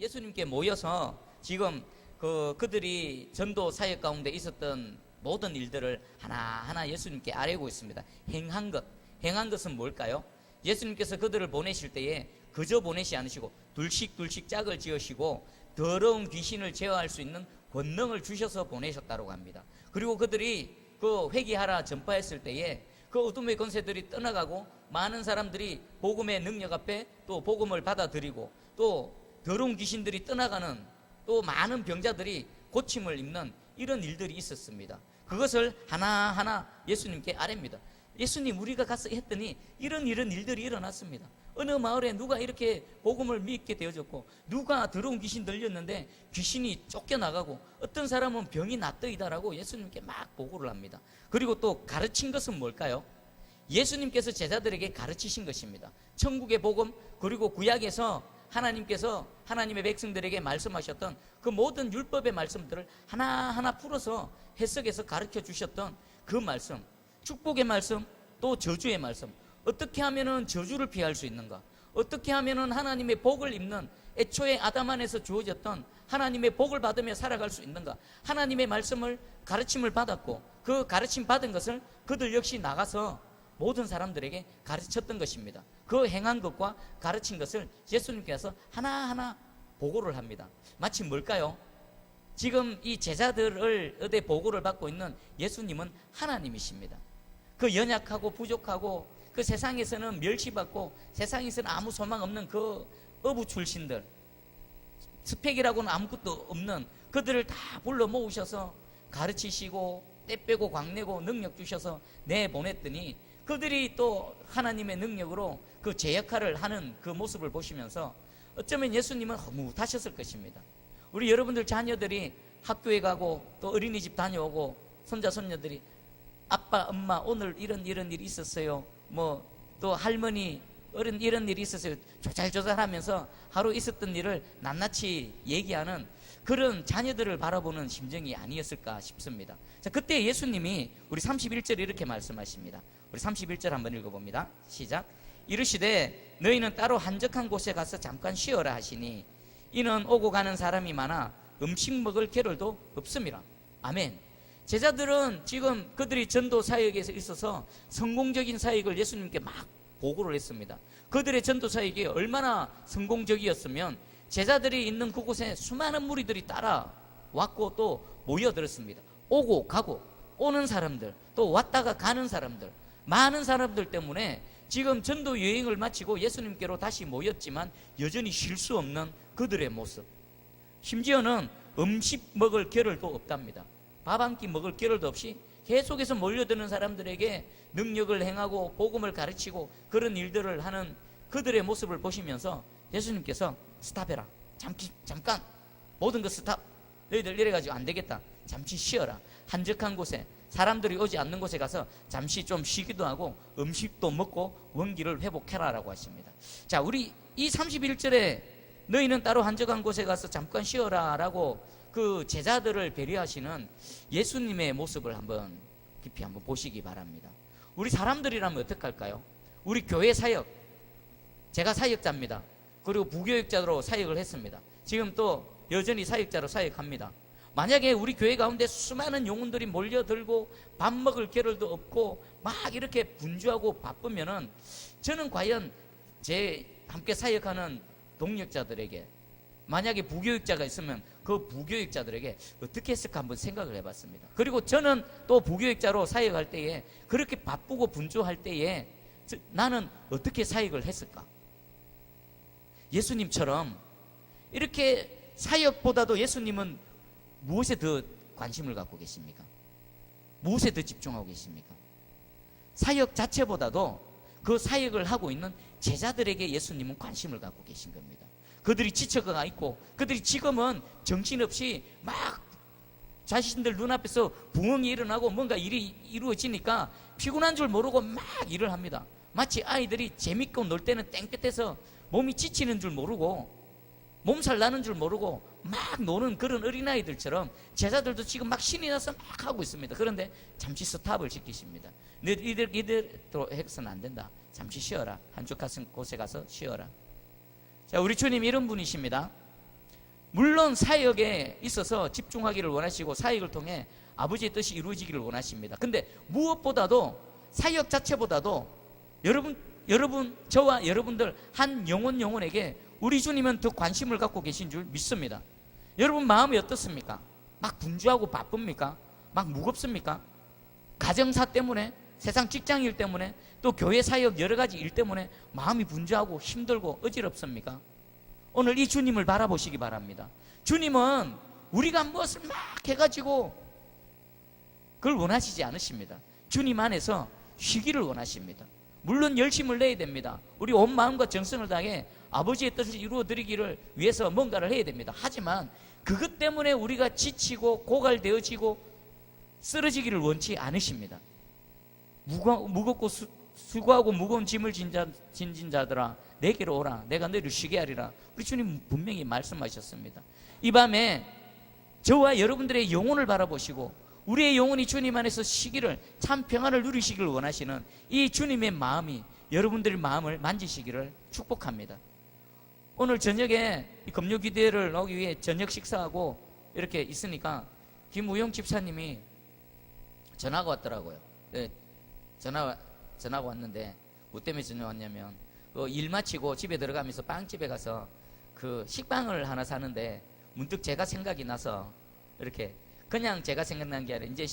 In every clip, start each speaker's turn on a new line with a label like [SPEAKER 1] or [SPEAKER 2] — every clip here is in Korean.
[SPEAKER 1] 예수님께 모여서 지금 그 그들이 전도 사역 가운데 있었던 모든 일들을 하나하나 예수님께 아뢰고 있습니다. 행한 것. 행한 것은 뭘까요? 예수님께서 그들을 보내실 때에 그저 보내시 않으시고 둘씩 둘씩 짝을 지으시고 더러운 귀신을 제어할 수 있는 권능을 주셔서 보내셨다고 합니다. 그리고 그들이 그 회개하라 전파했을 때에 그 어둠의 권세들이 떠나가고 많은 사람들이 복음의 능력 앞에 또 복음을 받아들이고 또 더러운 귀신들이 떠나가는 또 많은 병자들이 고침을 입는 이런 일들이 있었습니다. 그것을 하나하나 예수님께 아뢰입니다. 예수님 우리가 가서 했더니 이런 이런 일들이 일어났습니다. 어느 마을에 누가 이렇게 복음을 믿게 되어졌고 누가 더러운 귀신 들렸는데 귀신이 쫓겨나가고 어떤 사람은 병이 낫더이다라고 예수님께 막 보고를 합니다. 그리고 또 가르친 것은 뭘까요? 예수님께서 제자들에게 가르치신 것입니다. 천국의 복음 그리고 구약에서 하나님께서 하나님의 백성들에게 말씀하셨던 그 모든 율법의 말씀들을 하나하나 풀어서 해석해서 가르쳐 주셨던 그 말씀, 축복의 말씀, 또 저주의 말씀. 어떻게 하면은 저주를 피할 수 있는가? 어떻게 하면은 하나님의 복을 입는 애초에 아담 안에서 주어졌던 하나님의 복을 받으며 살아갈 수 있는가? 하나님의 말씀을 가르침을 받았고 그 가르침 받은 것을 그들 역시 나가서 모든 사람들에게 가르쳤던 것입니다. 그 행한 것과 가르친 것을 예수님께서 하나하나 보고를 합니다. 마치 뭘까요? 지금 이 제자들을 어디 보고를 받고 있는 예수님은 하나님이십니다. 그 연약하고 부족하고 그 세상에서는 멸시받고 세상에서는 아무 소망 없는 그 어부 출신들 스펙이라고는 아무것도 없는 그들을 다 불러 모으셔서 가르치시고 때 빼고 광내고 능력 주셔서 내보냈더니 그들이 또 하나님의 능력으로 그 제 역할을 하는 그 모습을 보시면서 어쩌면 예수님은 허무하셨을 것입니다. 우리 여러분들 자녀들이 학교에 가고 또 어린이집 다녀오고 손자 손녀들이 아빠 엄마 오늘 이런 이런 일이 있었어요. 뭐 또 할머니 이런 이런 일이 있었어요. 조잘조잘하면서 하루 있었던 일을 낱낱이 얘기하는 그런 자녀들을 바라보는 심정이 아니었을까 싶습니다. 자, 그때 예수님이 우리 31절에 이렇게 말씀하십니다. 우리 31절 한번 읽어봅니다. 시작. 이르시되 너희는 따로 한적한 곳에 가서 잠깐 쉬어라 하시니 이는 오고 가는 사람이 많아 음식 먹을 겨를도 없습니다. 아멘. 제자들은 지금 그들이 전도 사역에 있어서 성공적인 사역을 예수님께 막 보고를 했습니다. 그들의 전도 사역이 얼마나 성공적이었으면 제자들이 있는 그곳에 수많은 무리들이 따라왔고 또 모여들었습니다. 오고 가고 오는 사람들 또 왔다가 가는 사람들 많은 사람들 때문에 지금 전도 여행을 마치고 예수님께로 다시 모였지만 여전히 쉴 수 없는 그들의 모습. 심지어는 음식 먹을 겨를도 없답니다. 밥 한 끼 먹을 겨를도 없이 계속해서 몰려드는 사람들에게 능력을 행하고 복음을 가르치고 그런 일들을 하는 그들의 모습을 보시면서 예수님께서 스탑해라. 잠시 잠깐 모든 것 스탑. 너희들 이래가지고 안 되겠다. 잠시 쉬어라. 한적한 곳에 사람들이 오지 않는 곳에 가서 잠시 좀 쉬기도 하고 음식도 먹고 원기를 회복해라라고 하십니다. 자, 우리 이 31절에 너희는 따로 한적한 곳에 가서 잠깐 쉬어라라고 그 제자들을 배려하시는 예수님의 모습을 한번 깊이 한번 보시기 바랍니다. 우리 사람들이라면 어떡할까요? 우리 교회 사역 제가 사역자입니다. 그리고 부교육자로 사역을 했습니다. 지금 또 여전히 사역자로 사역합니다. 만약에 우리 교회 가운데 수많은 영혼들이 몰려들고 밥 먹을 겨를도 없고 막 이렇게 분주하고 바쁘면은 저는 과연 제 함께 사역하는 동력자들에게 만약에 부교육자가 있으면 그 부교육자들에게 어떻게 했을까 한번 생각을 해봤습니다. 그리고 저는 또 부교육자로 사역할 때에 그렇게 바쁘고 분주할 때에 저- 나는 어떻게 사역을 했을까? 예수님처럼 이렇게 사역보다도 예수님은 무엇에 더 관심을 갖고 계십니까? 무엇에 더 집중하고 계십니까? 사역 자체보다도 그 사역을 하고 있는 제자들에게 예수님은 관심을 갖고 계신 겁니다. 그들이 지쳐가 있고 그들이 지금은 정신없이 막 자신들 눈앞에서 부흥이 일어나고 뭔가 일이 이루어지니까 피곤한 줄 모르고 막 일을 합니다. 마치 아이들이 재밌고 놀 때는 땡볕에서 몸이 지치는 줄 모르고 몸살 나는 줄 모르고 막 노는 그런 어린아이들처럼 제자들도 지금 막 신이 나서 막 하고 있습니다. 그런데 잠시 스탑을 시키십니다. 너희들 이대로 해서는 안 된다. 잠시 쉬어라. 한쪽 가슴 곳에 가서 쉬어라. 자, 우리 주님 이런 분이십니다. 물론 사역에 있어서 집중하기를 원하시고 사역을 통해 아버지의 뜻이 이루어지기를 원하십니다. 근데 무엇보다도 사역 자체보다도 여러분 여러분 저와 여러분들 한 영혼 영혼에게 우리 주님은 더 관심을 갖고 계신 줄 믿습니다. 여러분 마음이 어떻습니까? 막 분주하고 바쁩니까? 막 무겁습니까? 가정사 때문에 세상 직장 일 때문에 또 교회 사역 여러 가지 일 때문에 마음이 분주하고 힘들고 어지럽습니까? 오늘 이 주님을 바라보시기 바랍니다. 주님은 우리가 무엇을 막 해가지고 그걸 원하시지 않으십니다. 주님 안에서 쉬기를 원하십니다. 물론 열심을 내야 됩니다. 우리 온 마음과 정성을 다해 아버지의 뜻을 이루어 드리기를 위해서 뭔가를 해야 됩니다. 하지만 그것 때문에 우리가 지치고 고갈되어지고 쓰러지기를 원치 않으십니다. 무거, 무겁고 수, 수고하고 무거운 짐을 진 자, 진진 자들아 내게로 오라 내가 너를 쉬게 하리라 우리 주님 분명히 말씀하셨습니다 이 밤에 저와 여러분들의 영혼을 바라보시고 우리의 영혼이 주님 안에서 쉬기를 참 평안을 누리시기를 원하시는 이 주님의 마음이 여러분들의 마음을 만지시기를 축복합니다. 오늘 저녁에 이 금요기대를 오기 위해 저녁 식사하고 이렇게 있으니까 김우영 집사님이 전화가 왔더라고요. 네, 전화 전화가 왔는데 뭐 때문에 전화 왔냐면 그 일 마치고 집에 들어가면서 빵집에 가서 그 식빵을 하나 사는데 문득 제가 생각이 나서 이렇게 그냥 제가 생각난 게 아니라 이제,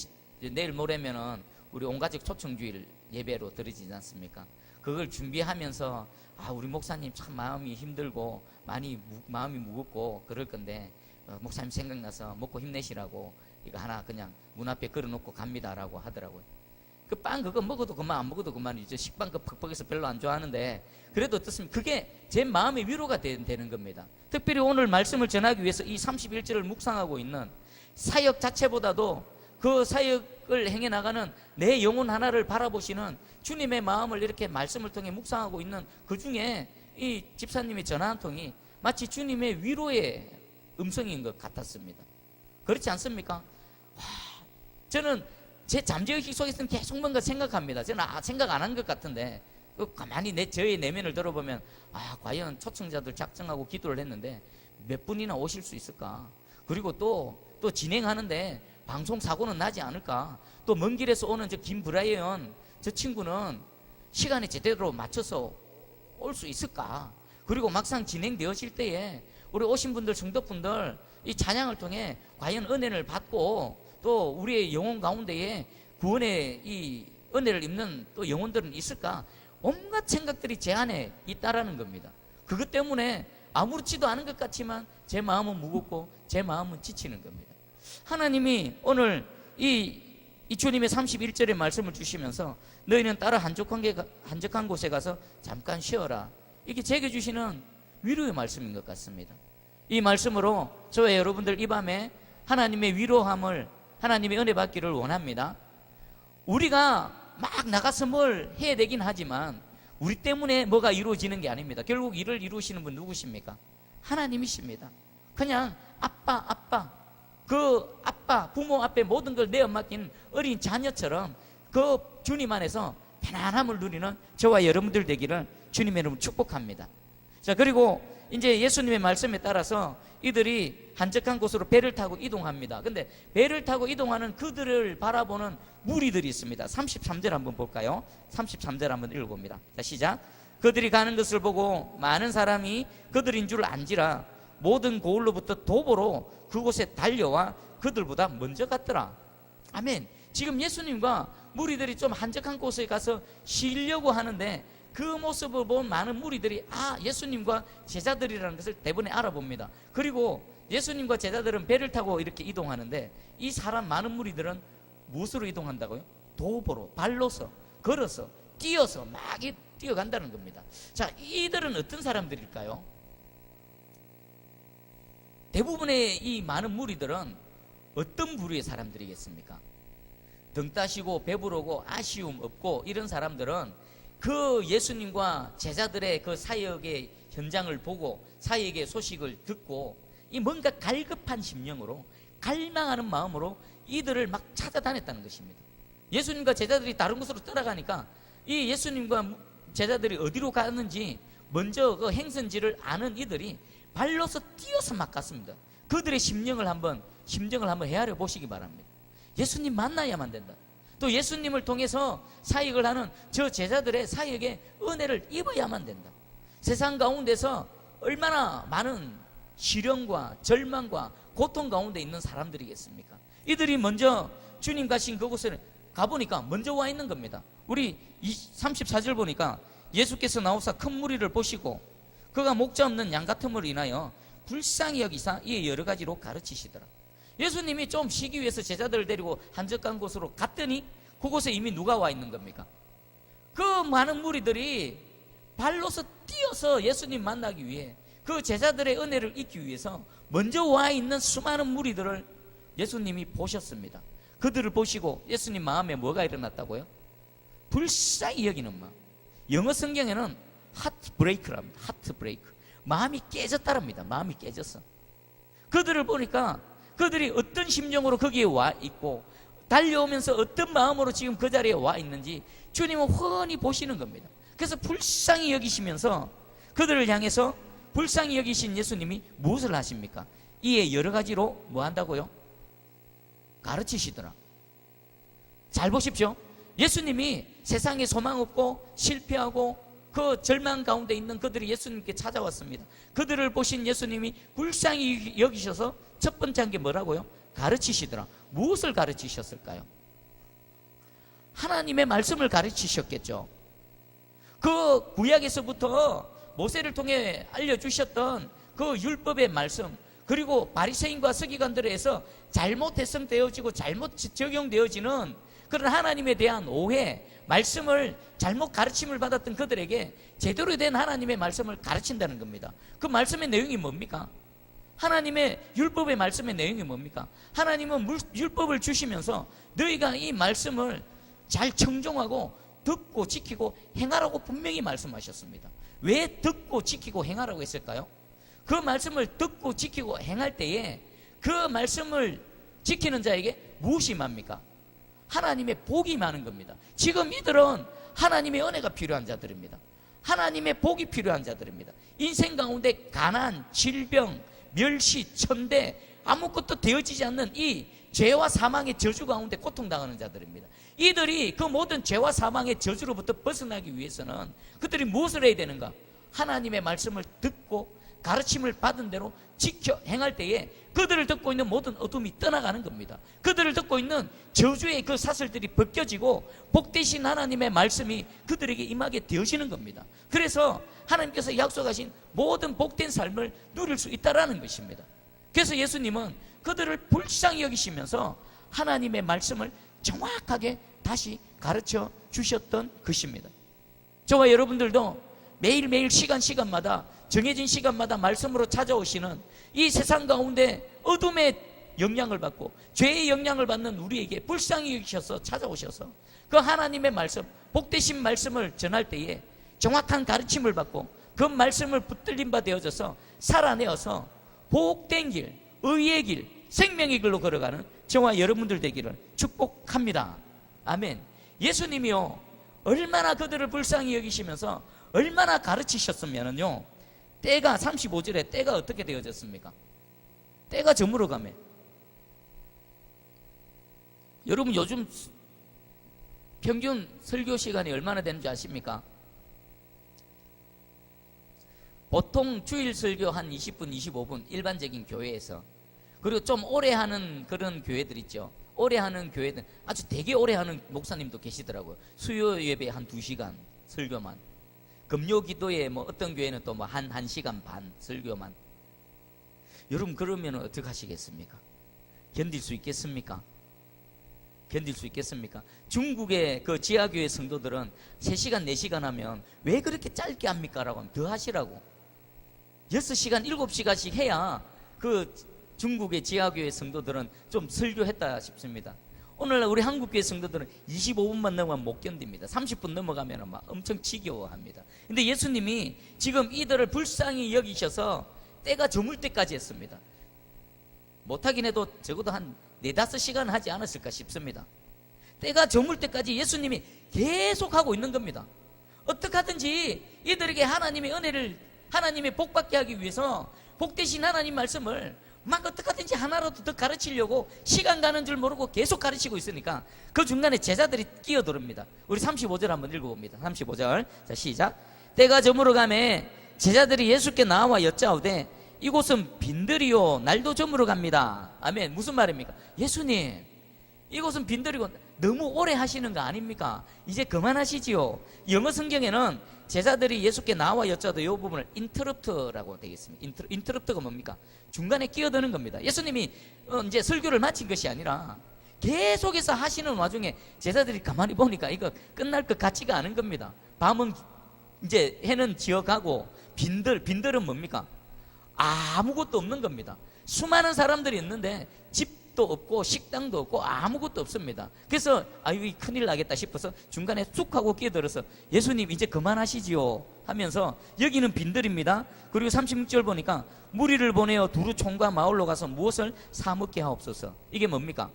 [SPEAKER 1] 내일 모레면은 우리 온 가족 초청주일 예배로 드리지 않습니까? 그걸 준비하면서 아 우리 목사님 참 마음이 힘들고 많이 무- 마음이 무겁고 그럴 건데 어, 목사님 생각나서 먹고 힘내시라고 이거 하나 그냥 문 앞에 걸어놓고 갑니다라고 하더라고요. 그 빵 그거 먹어도 그만 안 먹어도 그만이죠. 식빵 그 퍽퍽해서 별로 안 좋아하는데 그래도 어떻습니까? 그게 제 마음의 위로가 되, 는 겁니다. 특별히 오늘 말씀을 전하기 위해서 이 31절을 묵상하고 있는 사역 자체보다도 그 사역을 행해 나가는 내 영혼 하나를 바라보시는 주님의 마음을 이렇게 말씀을 통해 묵상하고 있는 그 중에 이 집사님의 전화 한 통이 마치 주님의 위로의 음성인 것 같았습니다. 그렇지 않습니까? 와, 저는 제 잠재의식 속에서는 계속 뭔가 생각합니다. 저는 아, 생각 안 한 것 같은데 그 가만히 내 저의 내면을 들어보면 아 과연 초청자들 작정하고 기도를 했는데 몇 분이나 오실 수 있을까? 그리고 또 또 진행하는데 방송 사고는 나지 않을까? 또 먼 길에서 오는 저 김브라이언 저 친구는 시간에 제대로 맞춰서 올 수 있을까? 그리고 막상 진행되어질 때에 우리 오신 분들 성도분들 이 찬양을 통해 과연 은혜를 받고 또 우리의 영혼 가운데에 구원의 이 은혜를 입는 또 영혼들은 있을까? 온갖 생각들이 제 안에 있다라는 겁니다. 그것 때문에 아무렇지도 않은 것 같지만 제 마음은 무겁고 제 마음은 지치는 겁니다. 하나님이 오늘 이, 이 주님의 31절의 말씀을 주시면서 너희는 따라 한적한, 게, 한적한 곳에 가서 잠깐 쉬어라. 이게 제게 주시는 위로의 말씀인 것 같습니다. 이 말씀으로 저와 여러분들 이 밤에 하나님의 위로함을 하나님의 은혜 받기를 원합니다. 우리가 막 나가서 뭘 해야 되긴 하지만 우리 때문에 뭐가 이루어지는 게 아닙니다. 결국 일을 이루시는 분 누구십니까? 하나님이십니다. 그냥 아빠, 아빠, 그 아빠, 부모 앞에 모든 걸 내어 맡긴 어린 자녀처럼 그 주님 안에서 편안함을 누리는 저와 여러분들 되기를 주님의 이름으로 축복합니다. 자, 그리고 이제 예수님의 말씀에 따라서 이들이 한적한 곳으로 배를 타고 이동합니다. 근데 배를 타고 이동하는 그들을 바라보는 무리들이 있습니다. 33절 한번 볼까요? 33절 한번 읽어봅니다. 자, 시작. 그들이 가는 것을 보고 많은 사람이 그들인 줄 안지라 모든 고을로부터 도보로 그곳에 달려와 그들보다 먼저 갔더라. 아멘. 지금 예수님과 무리들이 좀 한적한 곳에 가서 쉬려고 하는데 그 모습을 본 많은 무리들이 아 예수님과 제자들이라는 것을 대부분 알아봅니다. 그리고 예수님과 제자들은 배를 타고 이렇게 이동하는데 이 사람 많은 무리들은 무엇으로 이동한다고요? 도보로 발로서 걸어서 뛰어서 막 이- 뛰어간다는 겁니다. 자 이들은 어떤 사람들일까요? 대부분의 이 많은 무리들은 어떤 부류의 사람들이겠습니까? 등 따시고 배부르고 아쉬움 없고 이런 사람들은 그 예수님과 제자들의 그 사역의 현장을 보고 사역의 소식을 듣고 이 뭔가 갈급한 심령으로 갈망하는 마음으로 이들을 막 찾아다녔다는 것입니다. 예수님과 제자들이 다른 곳으로 떠나가니까 이 예수님과 제자들이 어디로 갔는지 먼저 그 행선지를 아는 이들이 발로서 뛰어서 막 갔습니다. 그들의 심령을 한번 심정을 한번 헤아려 보시기 바랍니다. 예수님 만나야만 된다. 또 예수님을 통해서 사역을 하는 저 제자들의 사역에 은혜를 입어야만 된다. 세상 가운데서 얼마나 많은 시련과 절망과 고통 가운데 있는 사람들이겠습니까? 이들이 먼저 주님 가신 그곳에 가보니까 먼저 와 있는 겁니다. 우리 34절 보니까 예수께서 나오사 큰 무리를 보시고 그가 목자 없는 양물 인하여 불쌍히 여기사 이에 여러 가지로 가르치시더라. 예수님이 좀 쉬기 위해서 제자들을 데리고 한적한 곳으로 갔더니 그곳에 이미 누가 와 있는 겁니까? 그 많은 무리들이 발로서 뛰어서 예수님 만나기 위해 그 제자들의 은혜를 잊기 위해서 먼저 와 있는 수많은 무리들을 예수님이 보셨습니다. 그들을 보시고 예수님 마음에 뭐가 일어났다고요? 불쌍히 여기는 마음. 영어 성경에는 하트 브레이크랍니다. 하트 브레이크. 마음이 깨졌다랍니다. 마음이 깨졌어. 그들을 보니까 그들이 어떤 심정으로 거기에 와 있고 달려오면서 어떤 마음으로 지금 그 자리에 와 있는지 주님은 훤히 보시는 겁니다. 그래서 불쌍히 여기시면서 그들을 향해서 불쌍히 여기신 예수님이 무엇을 하십니까? 이에 여러 가지로 뭐 한다고요? 가르치시더라. 잘 보십시오. 예수님이 세상에 소망 없고 실패하고 그 절망 가운데 있는 그들이 예수님께 찾아왔습니다. 그들을 보신 예수님이 불쌍히 여기셔서 첫 번째 한 게 뭐라고요? 가르치시더라. 무엇을 가르치셨을까요? 하나님의 말씀을 가르치셨겠죠. 그 구약에서부터 모세를 통해 알려주셨던 그 율법의 말씀 그리고 바리새인과 서기관들에서 잘못 해석되어지고 잘못 적용되어지는 그런 하나님에 대한 오해 말씀을 잘못 가르침을 받았던 그들에게 제대로 된 하나님의 말씀을 가르친다는 겁니다. 그 말씀의 내용이 뭡니까? 하나님의 율법의 말씀의 내용이 뭡니까? 하나님은 물- 율법을 주시면서 너희가 이 말씀을 잘 청종하고 듣고 지키고 행하라고 분명히 말씀하셨습니다. 왜 듣고 지키고 행하라고 했을까요? 그 말씀을 듣고 지키고 행할 때에 그 말씀을 지키는 자에게 무엇이 임합니까? 하나님의 복이 많은 겁니다. 지금 이들은 하나님의 은혜가 필요한 자들입니다. 하나님의 복이 필요한 자들입니다. 인생 가운데 가난, 질병, 멸시, 천대 아무것도 되어지지 않는 이 죄와 사망의 저주 가운데 고통당하는 자들입니다. 이들이 그 모든 죄와 사망의 저주로부터 벗어나기 위해서는 그들이 무엇을 해야 되는가? 하나님의 말씀을 듣고 가르침을 받은 대로 지켜 행할 때에 그들을 듣고 있는 모든 어둠이 떠나가는 겁니다. 그들을 듣고 있는 저주의 그 사슬들이 벗겨지고 복되신 하나님의 말씀이 그들에게 임하게 되어지는 겁니다. 그래서 하나님께서 약속하신 모든 복된 삶을 누릴 수 있다라는 것입니다. 그래서 예수님은 그들을 불쌍히 여기시면서 하나님의 말씀을 정확하게 다시 가르쳐 주셨던 것입니다. 저와 여러분들도 매일매일 시간 시간마다 정해진 시간마다 말씀으로 찾아오시는 이 세상 가운데 어둠의 영향을 받고 죄의 영향을 받는 우리에게 불쌍히 여기셔서 찾아오셔서 그 하나님의 말씀, 복되신 말씀을 전할 때에 정확한 가르침을 받고 그 말씀을 붙들린 바 되어져서 살아내어서 복된 길, 의의 길, 생명의 길로 걸어가는 저와 여러분들 되기를 축복합니다. 아멘. 예수님이요, 얼마나 그들을 불쌍히 여기시면서 얼마나 가르치셨으면요, 때가 35절에 때가 어떻게 되어졌습니까? 때가 저물어 가면. 여러분 요즘 평균 설교 시간이 얼마나 되는지 아십니까? 보통 주일 설교 한 20분, 25분 일반적인 교회에서 그리고 좀 오래 하는 그런 교회들 있죠. 오래 하는 교회들 아주 되게 오래 하는 목사님도 계시더라고요. 수요 예배 한 2시간 설교만. 금요 기도에 뭐 어떤 교회는 또 뭐한 1시간 반 설교만. 여러분 그러면 어떻게 하시겠습니까? 견딜 수 있겠습니까? 견딜 수 있겠습니까? 중국의 그 지하교회 성도들은 3시간, 4시간 하면 왜 그렇게 짧게 합니까? 라고 하면 더 하시라고. 6시간, 7시간씩 해야 그 중국의 지하교회 성도들은 좀 설교했다 싶습니다. 오늘날 우리 한국교회 성도들은 25분만 넘으면 못 견딥니다. 30분 넘어가면 막 엄청 지겨워합니다. 근데 예수님이 지금 이들을 불쌍히 여기셔서 때가 저물 때까지 했습니다. 못하긴 해도 적어도 한 네다섯 시간 하지 않았을까 싶습니다. 때가 저물 때까지 예수님이 계속 하고 있는 겁니다. 어떻게 하든지 이들에게 하나님의 은혜를 하나님의 복 받게 하기 위해서 복되신 하나님 말씀을 막 어떻게든지 하나라도 더 가르치려고 시간 가는 줄 모르고 계속 가르치고 있으니까 그 중간에 제자들이 끼어들습니다. 우리 35절 한번 읽어봅니다. 35절. 자, 시작. 때가 저물어 가매 제자들이 예수께 나와 여짜오되 이곳은 빈들이요 날도 저물어 갑니다. 아멘. 무슨 말입니까? 예수님, 이곳은 빈들이고 너무 오래 하시는 거 아닙니까? 이제 그만하시지요. 영어 성경에는 제자들이 예수께 나와 여짜도 이 부분을 인터럽트라고 되어 있습니다. 인터, 인터럽트가 뭡니까? 중간에 끼어드는 겁니다. 예수님이 어, 이제 설교를 마친 것이 아니라 계속해서 하시는 와중에 제자들이 가만히 보니까 이거 끝날 것 같지가 않은 겁니다. 밤은 이제 해는 지어가고 빈들 빈들은 뭡니까? 아무것도 없는 겁니다. 수많은 사람들이 있는데 집 도 없고 식당도 없고 아무것도 없습니다. 그래서 아유 이 큰일 나겠다 싶어서 중간에 쑥 하고 끼어들어서 예수님 이제 그만하시지요 하면서 여기는 빈들입니다. 그리고 36절 보니까 무리를 보내어 두루 총과 마을로 가서 무엇을 사 먹게 하옵소서. 이게 뭡니까?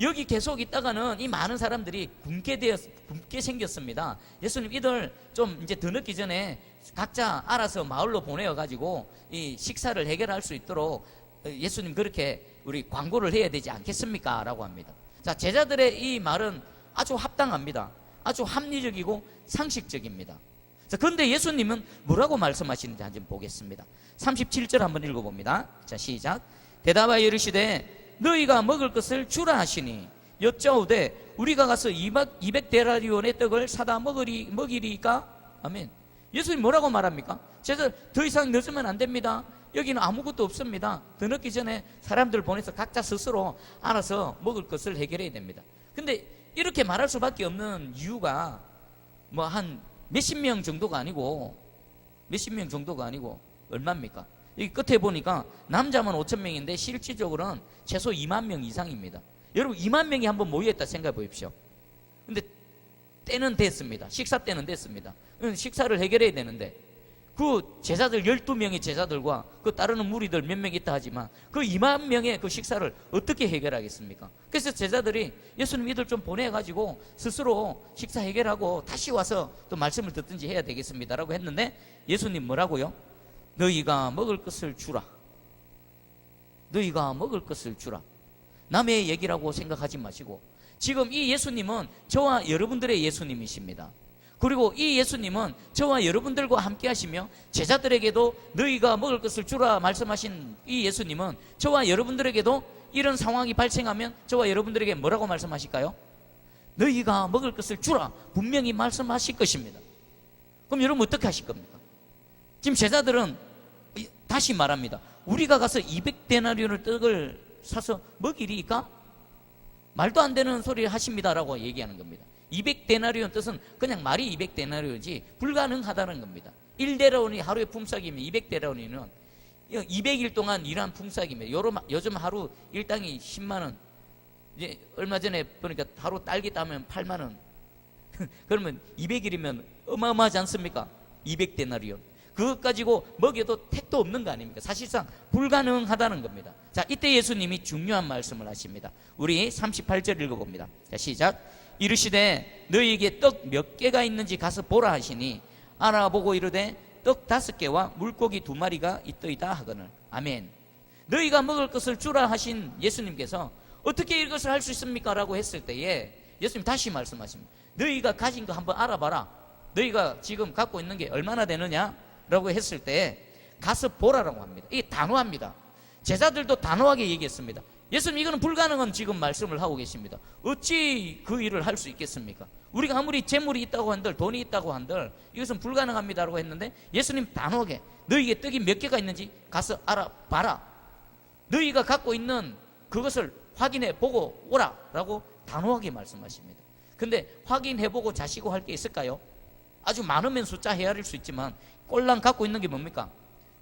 [SPEAKER 1] 여기 계속 있다가는 이 많은 사람들이 굶게 되었, 굶게 생겼습니다. 예수님 이들 좀 이제 더 늦기 전에 각자 알아서 마을로 보내어 가지고 이 식사를 해결할 수 있도록 예수님 그렇게 우리 광고를 해야 되지 않겠습니까? 라고 합니다. 자, 제자들의 이 말은 아주 합당합니다. 아주 합리적이고 상식적입니다. 자, 그런데 예수님은 뭐라고 말씀하시는지 한번 보겠습니다. 37절 한번 읽어봅니다. 자, 시작. 대답하여 이르시되 너희가 먹을 것을 주라 하시니 여짜오되 우리가 가서 200데라리온의 떡을 사다 먹으리, 먹이리까? 아멘. 예수님 뭐라고 말합니까? 제자 더 이상 늦으면 안 됩니다. 여기는 아무것도 없습니다. 더 늦기 전에 사람들 보내서 각자 스스로 알아서 먹을 것을 해결해야 됩니다. 근데 이렇게 말할 수밖에 없는 이유가 뭐 한 몇십 명 정도가 아니고 몇십 명 정도가 아니고 얼마입니까? 여기 끝에 보니까 남자만 5천 명인데 실질적으로는 최소 2만 명 이상입니다. 여러분 2만 명이 한번 모여있다 생각해 보십시오. 근데 때는 됐습니다. 식사 때는 됐습니다. 응, 식사를 해결해야 되는데 그 제자들 12명의 제자들과 그 따르는 무리들 몇 명 있다 하지만 그 2만 명의 그 식사를 어떻게 해결하겠습니까? 그래서 제자들이 예수님 이들 좀 보내가지고 스스로 식사 해결하고 다시 와서 또 말씀을 듣든지 해야 되겠습니다라고 했는데 예수님 뭐라고요? 너희가 먹을 것을 주라. 너희가 먹을 것을 주라. 남의 얘기라고 생각하지 마시고 지금 이 예수님은 저와 여러분들의 예수님이십니다. 그리고 이 예수님은 저와 여러분들과 함께 하시며 제자들에게도 너희가 먹을 것을 주라 말씀하신 이 예수님은 저와 여러분들에게도 이런 상황이 발생하면 저와 여러분들에게 뭐라고 말씀하실까요? 너희가 먹을 것을 주라 분명히 말씀하실 것입니다. 그럼 여러분 어떻게 하실 겁니까? 지금 제자들은 다시 말합니다. 우리가 가서 200데나리온을 떡을 사서 먹이리까? 말도 안 되는 소리를 하십니다라고 얘기하는 겁니다. 200데나리온 뜻은 그냥 말이 200데나리온이지 불가능하다는 겁니다. 1데라온이 하루의 품삯이면 200데라온이면 200일 동안 일한 품삯이면 요즘 하루 일당이 10만 원. 이제 얼마 전에 보니까 하루 딸기 따면 8만 원. 그러면 200일이면 어마어마하지 않습니까? 200데나리온. 그것 가지고 먹여도 택도 없는 거 아닙니까? 사실상 불가능하다는 겁니다. 자, 이때 예수님이 중요한 말씀을 하십니다. 우리 38절 읽어봅니다. 자, 시작. 이르시되 너희에게 떡 몇 개가 있는지 가서 보라 하시니 알아보고 이르되 떡 다섯 개와 물고기 두 마리가 있더이다 하거늘. 아멘. 너희가 먹을 것을 주라 하신 예수님께서 어떻게 이것을 할 수 있습니까? 라고 했을 때에 예수님 다시 말씀하십니다. 너희가 가진 거 한번 알아봐라. 너희가 지금 갖고 있는 게 얼마나 되느냐? 라고 했을 때 가서 보라라고 합니다. 이게 단호합니다. 제자들도 단호하게 얘기했습니다. 예수님 이거는 불가능한 지금 말씀을 하고 계십니다. 어찌 그 일을 할 수 있겠습니까? 우리가 아무리 재물이 있다고 한들 돈이 있다고 한들 이것은 불가능합니다라고 했는데 예수님 단호하게 너희에게 떡이 몇 개가 있는지 가서 알아봐라. 너희가 갖고 있는 그것을 확인해 보고 오라라고 단호하게 말씀하십니다. 근데 확인해 보고 자시고 할 게 있을까요? 아주 많으면 숫자 헤아릴 수 있지만 꼴랑 갖고 있는 게 뭡니까?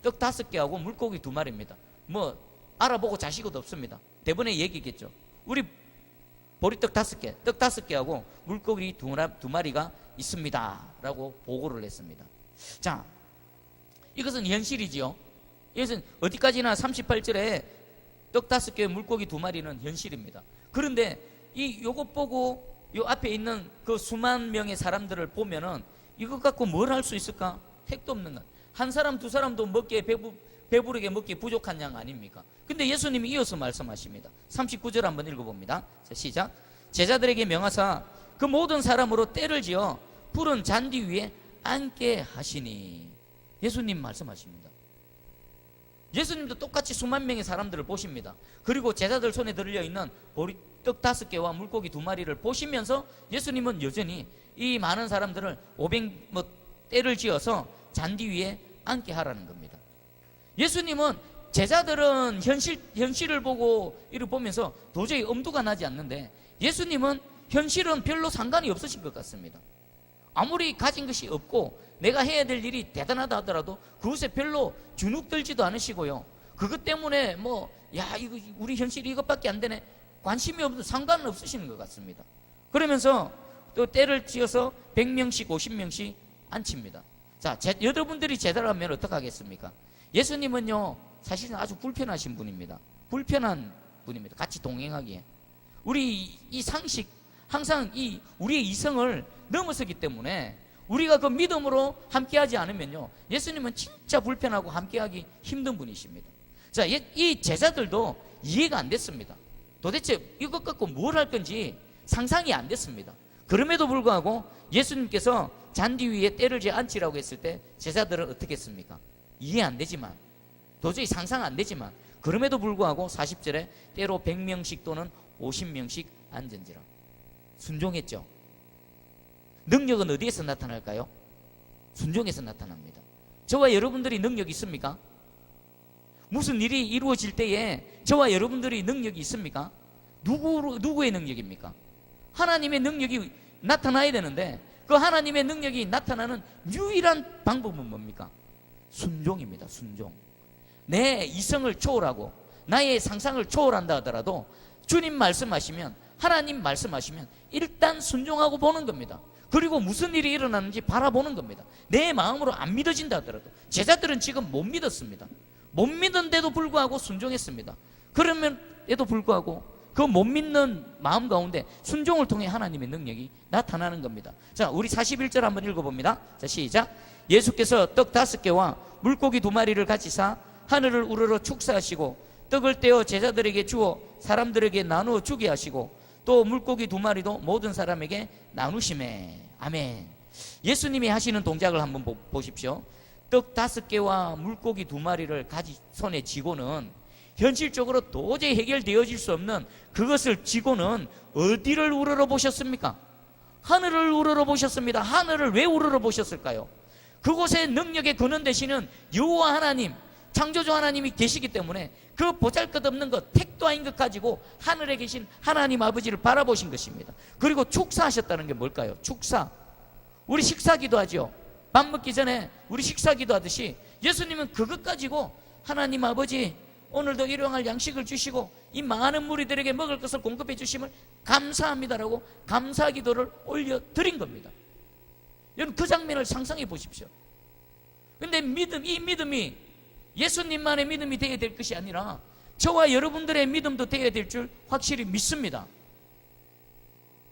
[SPEAKER 1] 떡 다섯 개하고 물고기 두 마리입니다. 뭐 알아보고 자시고도 없습니다. 대본에 얘기겠죠. 우리 보리떡 다섯 개, 떡 다섯 개하고 물고기 두, 두 마리가 있습니다. 라고 보고를 했습니다. 자, 이것은 현실이지요. 이것은 어디까지나 38절에 떡 다섯 개, 물고기 두 마리는 현실입니다. 그런데 이 요것 보고 요 앞에 있는 그 수만 명의 사람들을 보면은 이것 갖고 뭘 할 수 있을까? 택도 없는 것. 한 사람 두 사람도 먹기에 배부 배부르게 먹기 부족한 양 아닙니까? 근데 예수님이 이어서 말씀하십니다. 39절 한번 읽어봅니다. 자, 시작. 제자들에게 명하사 그 모든 사람으로 때를 지어 푸른 잔디 위에 앉게 하시니 예수님 말씀하십니다. 예수님도 똑같이 수만 명의 사람들을 보십니다. 그리고 제자들 손에 들려 있는 보리떡 다섯 개와 물고기 두 마리를 보시면서 예수님은 여전히 이 많은 사람들을 500뭐 때를 지어서 잔디 위에 앉게 하라는 겁니다. 예수님은 제자들은 현실 현실을 보고 이를 보면서 도저히 엄두가 나지 않는데 예수님은 현실은 별로 상관이 없으신 것 같습니다. 아무리 가진 것이 없고 내가 해야 될 일이 대단하다 하더라도 그것에 별로 주눅 들지도 않으시고요. 그것 때문에 뭐, 야, 이거, 우리 현실이 이것밖에 안 되네. 관심이 없는, 상관은 없으시는 것 같습니다. 그러면서 또 때를 지어서 100명씩, 50명씩 앉힙니다. 자, 제, 여러분들이 하면 어떡하겠습니까? 예수님은요, 사실은 아주 불편하신 분입니다. 불편한 분입니다. 같이 동행하기에. 우리 이 상식, 항상 이 우리의 이성을 넘어서기 때문에 우리가 그 믿음으로 함께하지 않으면요 예수님은 진짜 불편하고 함께하기 힘든 분이십니다. 자, 이 제자들도 이해가 안 됐습니다. 도대체 이것 갖고 뭘 할 건지 상상이 안 됐습니다. 그럼에도 불구하고 예수님께서 잔디 위에 때를 지 앉히라고 했을 때 제자들은 어떻게 했습니까? 이해 안 되지만 도저히 상상 안 되지만 그럼에도 불구하고 40절에 때로 100명씩 또는 50명씩 앉은지라 순종했죠. 능력은 어디에서 나타날까요? 순종에서 나타납니다. 저와 여러분들이 능력 있습니까? 무슨 일이 이루어질 때에 저와 여러분들이 능력이 있습니까? 누구, 누구의 능력입니까? 하나님의 능력이 나타나야 되는데 그 하나님의 능력이 나타나는 유일한 방법은 뭡니까? 순종입니다. 순종. 내 이성을 초월하고 나의 상상을 초월한다 하더라도 주님 말씀하시면 하나님 말씀하시면 일단 순종하고 보는 겁니다. 그리고 무슨 일이 일어나는지 바라보는 겁니다. 내 마음으로 안 믿어진다 하더라도 제자들은 지금 못 믿었습니다. 못 믿은데도 불구하고 순종했습니다. 그러면에도 불구하고 그 못 믿는 마음 가운데 순종을 통해 하나님의 능력이 나타나는 겁니다. 자, 우리 41절 한번 읽어봅니다. 자, 시작. 예수께서 떡 다섯 개와 물고기 두 마리를 같이 사 하늘을 우러러 축사하시고 떡을 떼어 제자들에게 주어 사람들에게 나누어 주게 하시고 또 물고기 두 마리도 모든 사람에게 나누심에 아멘. 예수님이 하시는 동작을 한번 보, 보십시오. 떡 다섯 개와 물고기 두 마리를 가지 손에 쥐고는 현실적으로 도저히 해결되어질 수 없는 그것을 쥐고는 어디를 우러러 보셨습니까? 하늘을 우러러 보셨습니다. 하늘을 왜 우러러 보셨을까요? 그곳에 능력의 근원 되시는 여호와 하나님, 창조주 하나님이 계시기 때문에 그 보잘것없는 것, 택도 아닌 것 가지고 하늘에 계신 하나님 아버지를 바라보신 것입니다. 그리고 축사하셨다는 게 뭘까요? 축사. 우리 식사 기도 하죠. 밥 먹기 전에 우리 식사 기도 하듯이 예수님은 그것 가지고 하나님 아버지 오늘도 일용할 양식을 주시고 이 많은 무리들에게 먹을 것을 공급해 주심을 감사합니다라고 감사 기도를 올려 드린 겁니다. 여러분 그 장면을 상상해 보십시오. 근데 믿음 이 믿음이 예수님만의 믿음이 되어야 될 것이 아니라 저와 여러분들의 믿음도 되어야 될 줄 확실히 믿습니다.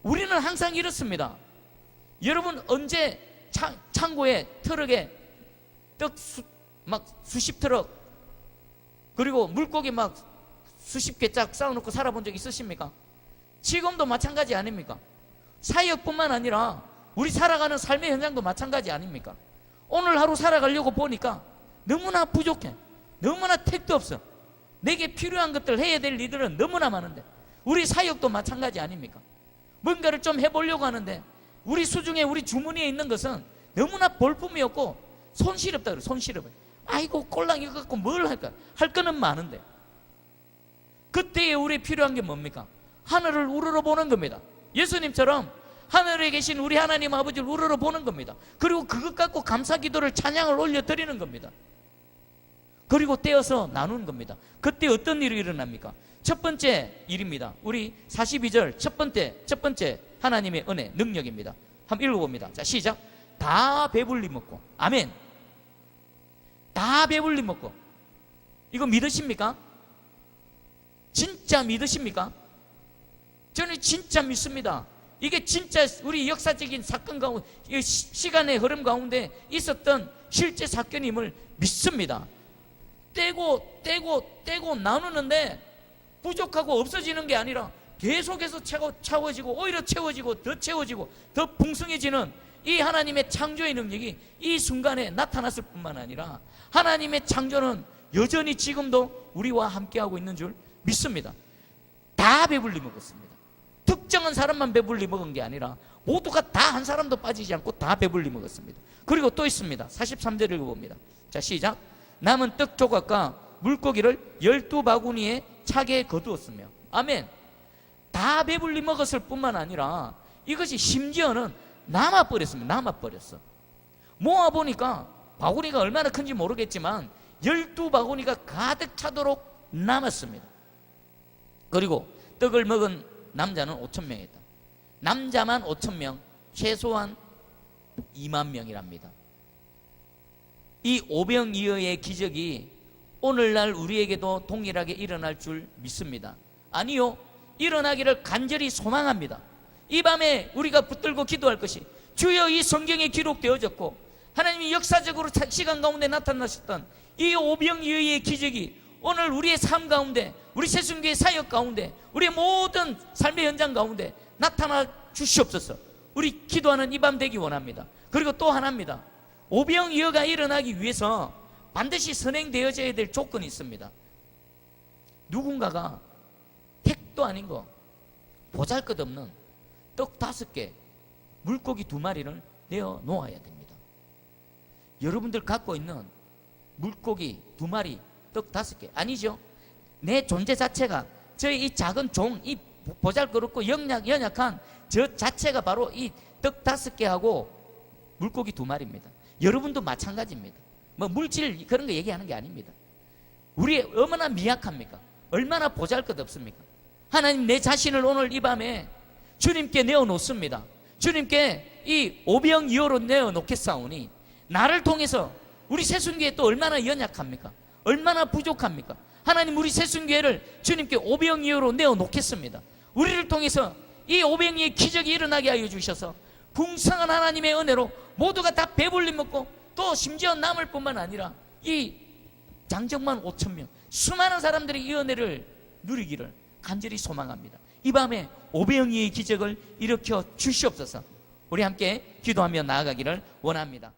[SPEAKER 1] 우리는 항상 이렇습니다. 여러분 언제 창, 창고에 트럭에 떡 수, 막 수십 트럭 그리고 물고기 막 수십 개 짝 쌓아놓고 살아본 적 있으십니까? 지금도 마찬가지 아닙니까? 사역뿐만 아니라 우리 살아가는 삶의 현장도 마찬가지 아닙니까? 오늘 하루 살아가려고 보니까 너무나 부족해. 너무나 택도 없어. 내게 필요한 것들 해야 될 일들은 너무나 많은데 우리 사역도 마찬가지 아닙니까? 뭔가를 좀 해보려고 하는데 우리 수중에 우리 주머니에 있는 것은 너무나 볼품이 없고 손실없다 그래 손실없어. 아이고 꼴랑 이거 갖고 뭘 할까? 할 거는 많은데 그때에 우리 필요한 게 뭡니까? 하늘을 우러러 보는 겁니다. 예수님처럼 하늘에 계신 우리 하나님 아버지를 우러러 보는 겁니다. 그리고 그것 갖고 감사 기도를 찬양을 올려 드리는 겁니다. 그리고 떼어서 나누는 겁니다. 그때 어떤 일이 일어납니까? 첫 번째 일입니다. 우리 42절 첫 번째 첫 번째 하나님의 은혜 능력입니다. 한번 읽어봅니다. 자 시작. 다 배불리 먹고 아멘. 다 배불리 먹고 이거 믿으십니까? 진짜 믿으십니까? 저는 진짜 믿습니다. 이게 진짜 우리 역사적인 사건 가운데 시간의 흐름 가운데 있었던 실제 사건임을 믿습니다. 떼고 떼고 떼고 나누는데 부족하고 없어지는 게 아니라 계속해서 채워, 채워지고 오히려 채워지고 더 채워지고 더 풍성해지는 이 하나님의 창조의 능력이 이 순간에 나타났을 뿐만 아니라 하나님의 창조는 여전히 지금도 우리와 함께하고 있는 줄 믿습니다. 다 배불리 먹었습니다. 특정한 사람만 배불리 먹은 게 아니라 모두가 다 한 사람도 빠지지 않고 다 배불리 먹었습니다. 그리고 또 있습니다. 43절을 읽어봅니다. 자, 시작. 남은 떡 조각과 물고기를 열두 바구니에 차게 거두었으며. 아멘. 다 배불리 먹었을 뿐만 아니라 이것이 심지어는 남아버렸습니다. 남아버렸어. 모아보니까 바구니가 얼마나 큰지 모르겠지만 열두 바구니가 가득 차도록 남았습니다. 그리고 떡을 먹은 남자는 5천 명이다. 남자만 5천 명, 최소한 2만 명이랍니다. 이 오병이어의 기적이 오늘날 우리에게도 동일하게 일어날 줄 믿습니다. 아니요, 일어나기를 간절히 소망합니다. 이 밤에 우리가 붙들고 기도할 것이 주여 이 성경에 기록되어졌고 하나님이 역사적으로 차- 시간 가운데 나타나셨던 이 오병이어의 기적이 오늘 우리의 삶 가운데 우리 새순교의 사역 가운데 우리의 모든 삶의 현장 가운데 나타나 주시옵소서. 우리 기도하는 이 밤 되기 원합니다. 그리고 또 하나입니다. 오병 이어가 일어나기 위해서 반드시 선행되어져야 될 조건이 있습니다. 누군가가 택도 아닌 거 보잘 것 없는 떡 다섯 개 물고기 두 마리를 내어 놓아야 됩니다. 여러분들 갖고 있는 물고기 두 마리, 떡 다섯 개 아니죠? 내 존재 자체가 저희 이 작은 종, 이 보잘것없고 연약, 연약한 저 자체가 바로 이 떡 다섯 개하고 물고기 두 마리입니다. 여러분도 마찬가지입니다. 뭐 물질 그런 거 얘기하는 게 아닙니다. 우리 얼마나 미약합니까? 얼마나 보잘것없습니까? 하나님 내 자신을 오늘 이 밤에 주님께 내어놓습니다. 주님께 이 오병이어로 내어놓겠사오니 나를 통해서 우리 새순교회 또 얼마나 연약합니까? 얼마나 부족합니까? 하나님 우리 새순교회를 주님께 오병이어로 내어놓겠습니다. 우리를 통해서 이 오병이의 기적이 일어나게 하여 주셔서 풍성한 하나님의 은혜로 모두가 다 배불리 먹고 또 심지어 남을 뿐만 아니라 이 장정만 5천 명 수많은 사람들이 이 은혜를 누리기를 간절히 소망합니다. 이 밤에 오병이의 기적을 일으켜 주시옵소서. 우리 함께 기도하며 나아가기를 원합니다.